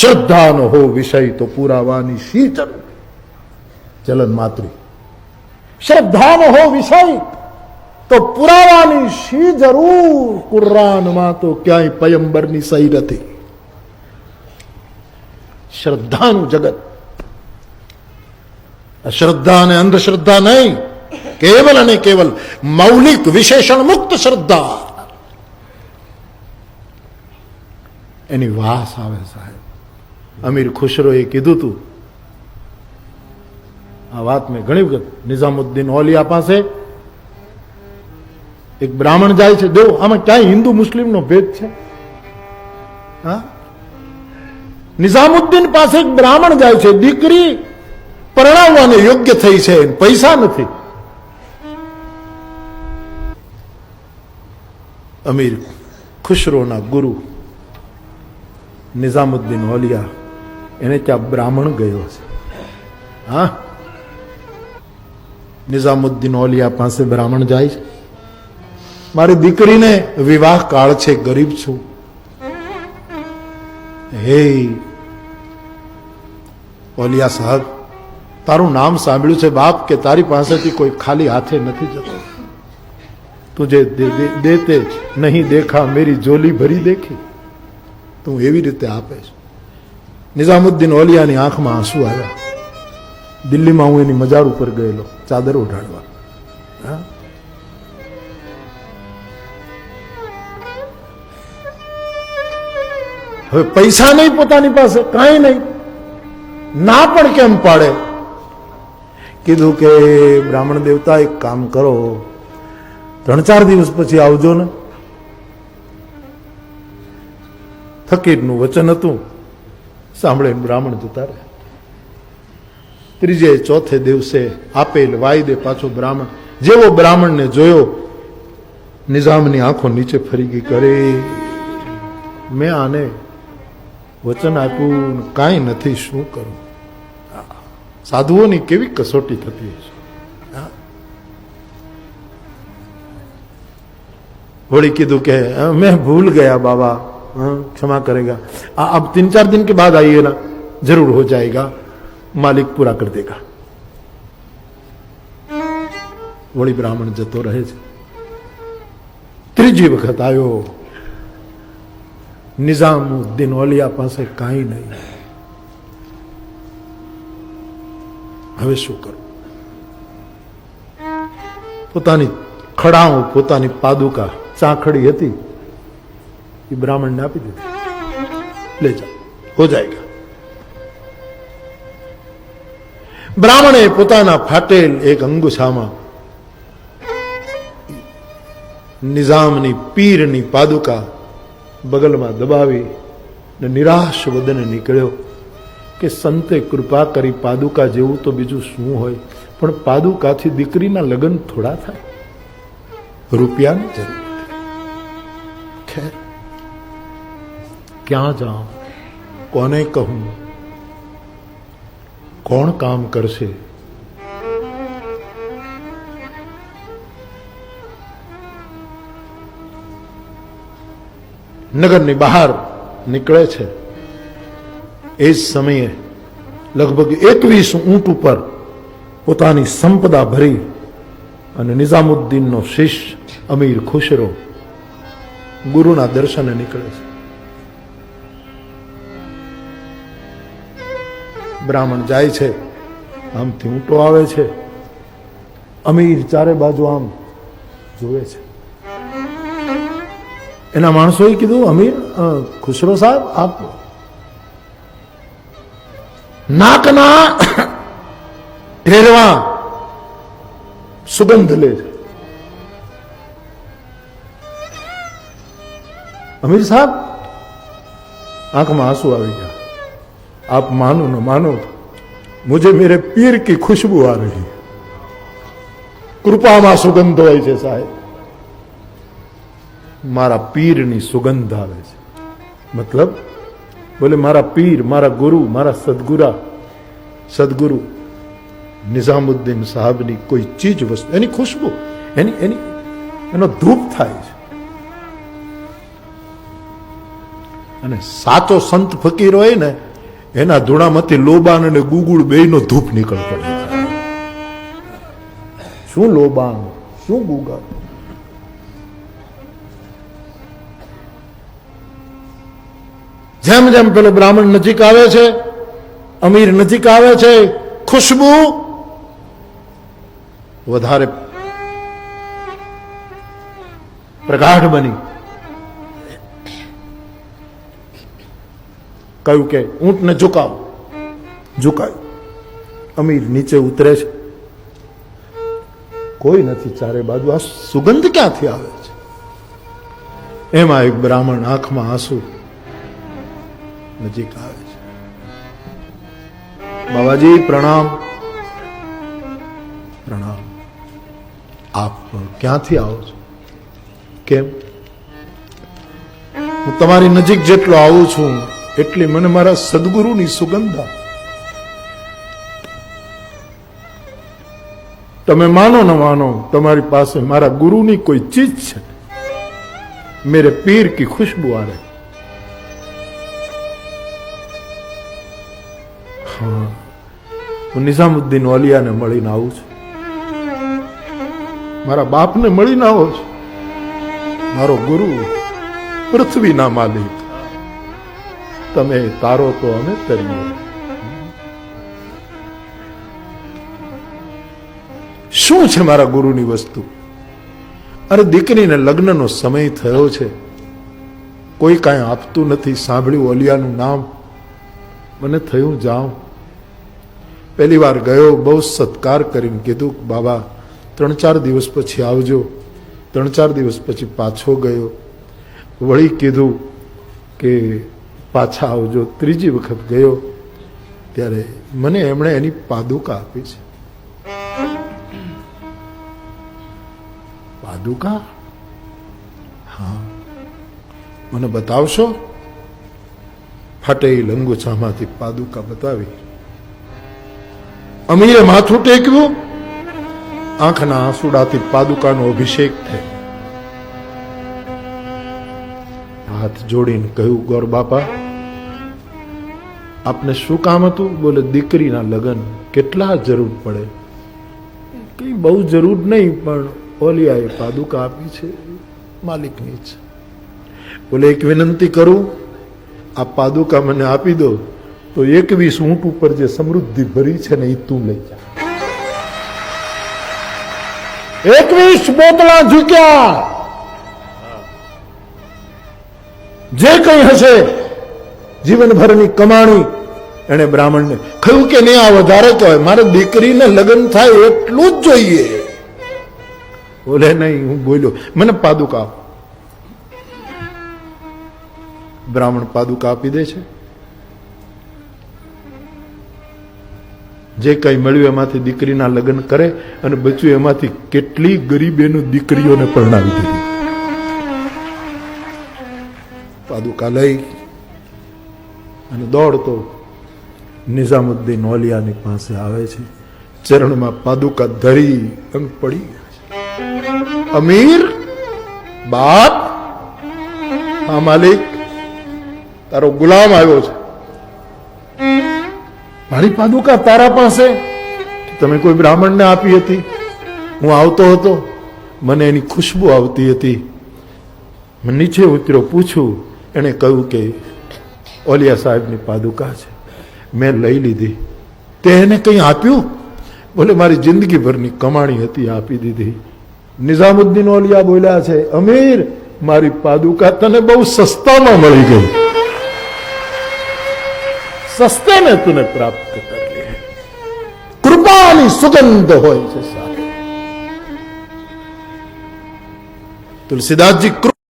શ્રદ્ધાનો હો વિષય તો પુરાવાની શી જરૂર? ચલન માતૃ શ્રદ્ધાનો હો વિષય તો પુરાવાની શી જરૂર? કુરાનમાં તો ક્યાંય પયંબરની સહી નથી. શ્રદ્ધાનું જગત. અશ્રદ્ધા અને અંધશ્રદ્ધા નહીં. કેવલ અને કેવલ મૌલિક વિશેષણ મુક્ત શ્રદ્ધા. એની વાસ આવે સાહેબ. અમીર ખુશરોએ કીધું તું. આ વાત મેં ઘણી વખત નિઝામુદ્દીન ઓલિયા પાસે એક બ્રાહ્મણ જાય છે, દેવ, આમાં ક્યાંય હિન્દુ મુસ્લિમનો ભેદ છે? નિઝામુદ્દીન પાસે એક બ્રાહ્મણ જાય છે, દીકરી પરણાવવાને યોગ્ય થઈ છે પૈસા નથી. અમીર ખુશરોના ગુરુ નિઝામુદ્દીન ઓલિયા એને ત્યાં બ્રાહ્મણ ગયો છે. હા? નિઝામુદ્દીન ઓલિયા પાસે બ્રાહ્મણ જાય છે. મારી દીકરીને વિવાહ કાળ છે, ગરીબ છું. હે ઓલિયા સાહેબ, તારું નામ સાંભળ્યું છે બાપ કે તારી પાસેથી કોઈ ખાલી હાથે નથી જતો? તુજે દેતે નહીં દેખા, મેરી જોલી ભરી દેખી. તું એવી રીતે આપે છે. નિઝામુદ્દીન ઓલિયાની આંખમાં આંસુ આવ્યા. દિલ્હીમાં હું એની મજાર ઉપર ગયેલો, ચાદર ઓઢાડવા? હવે પૈસા નહીં પોતાની પાસે, કાંઈ નહીં. ના પણ કેમ પાડે? કીધું કે, બ્રાહ્મણ દેવતા, એક કામ કરો. ત્રણ ચાર દિવસ પછી આવજો ને. થકીટનું વચન હતું. સાંભળે બ્રાહ્મણ જતા રહે ત્રીજે ચોથે દિવસે આપેલ વાયદે પાછો બ્રાહ્મણ, જેવો બ્રાહ્મણને જોયો, નિઝામની આંખો નીચે ફરી ગઈ, કરે, મેં આને વચન આપ્યું કાંઈ નથી, શું કરું? સાધુઓની કેવી કસોટી થતી હશે? વળી કીધું કે, મેં ભૂલ ગયા બાબા हाँ, क्षमा करेगा आ- अब तीन चार दिन के बाद आइए ना जरूर हो जाएगा मालिक पूरा कर देगा વળી બ્રાહ્મણ જતો રહે છે ત્રીજી વખત આવ્યો નિઝામુદ્દીન ઓલિયા પાસે કાંઈ નહીં હવે શું કરું પોતાની ખડાઓ પોતાની પાદુકા ચાંખડી હતી એ બ્રાહ્મણને આપી દીધી. લે જા, હો જાયગા. બ્રાહ્મણે પોતાના ફાટેલ એક અંગુછામાં નિઝામની પીરની પાદુકા બગલમાં દબાવી ને નિરાશ વદને નીકળ્યો કે, સંતે કૃપા કરી પાદુકા જેવું તો બીજું શું હોય? પણ પાદુકાથી દીકરીના લગ્ન થોડા થાય. રૂપિયાની જરૂર. ક્યાં જાઉં? કોને કહું? કોણ કામ કરશે? નગરની બહાર નીકળે છે. એ જ સમયે લગભગ એકવીસ ઊંટ ઉપર પોતાની સંપદા ભરી અને નિઝામુદ્દીનનો શિષ્ય અમીર ખુશરો ગુરુના દર્શને નીકળે છે. બ્રાહ્મણ જાય છે, આમથી ઊંટો આવે છે, અમીર ચારે બાજુ આમ જોવે છે. એના માણસોએ કીધું, અમીર ખુશરો સાહેબ, આપ નાકના ઢેરવા સુગંધ લે છે. અમીર સાહેબ, આંખમાં આંસુ આવી ગયા. आप मानो न मानो मुझे मेरे पीर की खुशबू आ रही है કૃપામાં સુગંધ હોય છે સાહેબ મારા પીરની સુગંધ આવે છે મતલબ બોલે મારા પીર મારા ગુરુ મારા સદગુરા સદગુરુ નિઝામુદ્દીન સાહેબની કોઈ ચીજ વસ્તુ એની ખુશ્બુ એની એની એનો ધૂપ થાય છે અને સાચો સંત ફકીર હોય ને એના ધૂણામાંથી લોબાન અને ગુગુળ બેયનો ધૂપ નીકળતો શું લોબાન? શું ગુગળ જેમ જેમ પેલો બ્રાહ્મણ નજીક આવે છે, અમીર નજીક આવે છે, ખુશ્બુ વધારે પ્રગાઢ બની. કહ્યું કે ઊંટને ઝુકાવ. ઝુકાયું? અમીર નીચે ઉતરે છે. કોઈ નથી ચારે બાજુ. આ સુગંધ ક્યાંથી આવે છે? એમાં એક બ્રાહ્મણ આંખમાં આંસુ નજીક આવે છે. બાબાજી, પ્રણામ. પ્રણામ. આપ ક્યાંથી આવો છો? કેમ? હું તમારી નજીક જેટલો આવું છું એટલી મને મારા સદગુરુની સુગંધા તમે માનો ન માનો, તમારી પાસે મારા ગુરુની કોઈ ચીજ છે. મેરે પીર કી ખુશ્બુ આ હું નિઝામુદ્દીન ઓલિયાને મળીને આવું છું. મારા બાપને મળીને આવો છું. મારો ગુરુ પૃથ્વીના માલિક. તમે તારો તો અમે તરીએ. શું છે મારા ગુરુની વસ્તુ? અરે દીકરીને લગ્નનો સમય થયો છે. કોઈ કાંઈ આપતું નથી, સાંભળ્યું ઓલિયાનું નામ. મને થયું જાઉં પહેલી વાર ગયો, બહુ સત્કાર કરીને કીધું, બાબા, ત્રણ ચાર દિવસ પછી આવજો. ત્રણ ચાર દિવસ પછી પાછો ગયો. વળી કીધું કે પાછા આવજો. ત્રીજી વખત ગયો ત્યારે મને એમણે એની પાદુકા આપી છે. પાદુકા? હા. મને બતાવશો? ફાટેલી લંગોચામાંથી પાદુકા બતાવી. અમીરે માથું ટેક્યું. આંખના આંસુડાથી પાદુકાનો અભિષેક થયો. હાથ જોડીને કહ્યું, ગોર બાપા આપને શું કામ હતું? બોલે, દીકરીના લગ્ન. કેટલા જરૂર પડે? કંઈ બહુ જરૂર નહીં, પણ ઓલિયાએ પાદુકા આપી છે. માલિકની છે બોલે, એક વિનંતી કરું આ પાદુકા મને આપી દો, તો એકવીસ ઊંટ ઉપર જે સમૃદ્ધિ ભરી છે ને એ તું લઈ જા. એકવીસ બોતલા ઝૂક્યા. જે કંઈ હશે જીવનભરની કમાણી. એને બ્રાહ્મણને કહ્યું કે નહીં આ વધારે કહેવાય. મારે દીકરીને લગ્ન થાય એટલું જ જોઈએ. બોલે નહીં, હું બોલ્યો. મને પાદુકા. બ્રાહ્મણ પાદુકા આપી દે છે. જે કંઈ મળ્યું એમાંથી દીકરીના લગ્ન કરે અને બચ્યું એમાંથી કેટલી ગરીબેનું દીકરીઓને પરણાવી દીધી પાદુકા લઈ. અને દોડતો નિઝામુદ્દીન ઓલિયાની પાસે આવે છે. ચરણમાં પાદુકા ધરી અંગ પડી અમીર, બાપ, હા માલિક, તારો ગુલામ આવ્યો છે. મારી પાદુકા તારા પાસે? તમે કોઈ બ્રાહ્મણને આપી હતી? હું આવતો હતો. મને એની ખુશ્બુ આવતી હતી. નીચે ઉતર્યો, પૂછ્યું, એણે કહ્યું કે ઓલિયા સાહેબની પાદુકા છે. મેં લઈ લીધી. તે એને કંઈ આપ્યું? બોલે મારી જિંદગીભરની કમાણી હતી, આપી દીધી. નિઝામુદ્દીન ઓલિયા બોલ્યા છે, અમીર, મારી પાદુકા તને બહુ સસ્તામાં મળી ગઈ. સસ્તે મેં તને પ્રાપ્ત કરી. કૃપાની સુગંધ હોય છે તુલસીદાસજી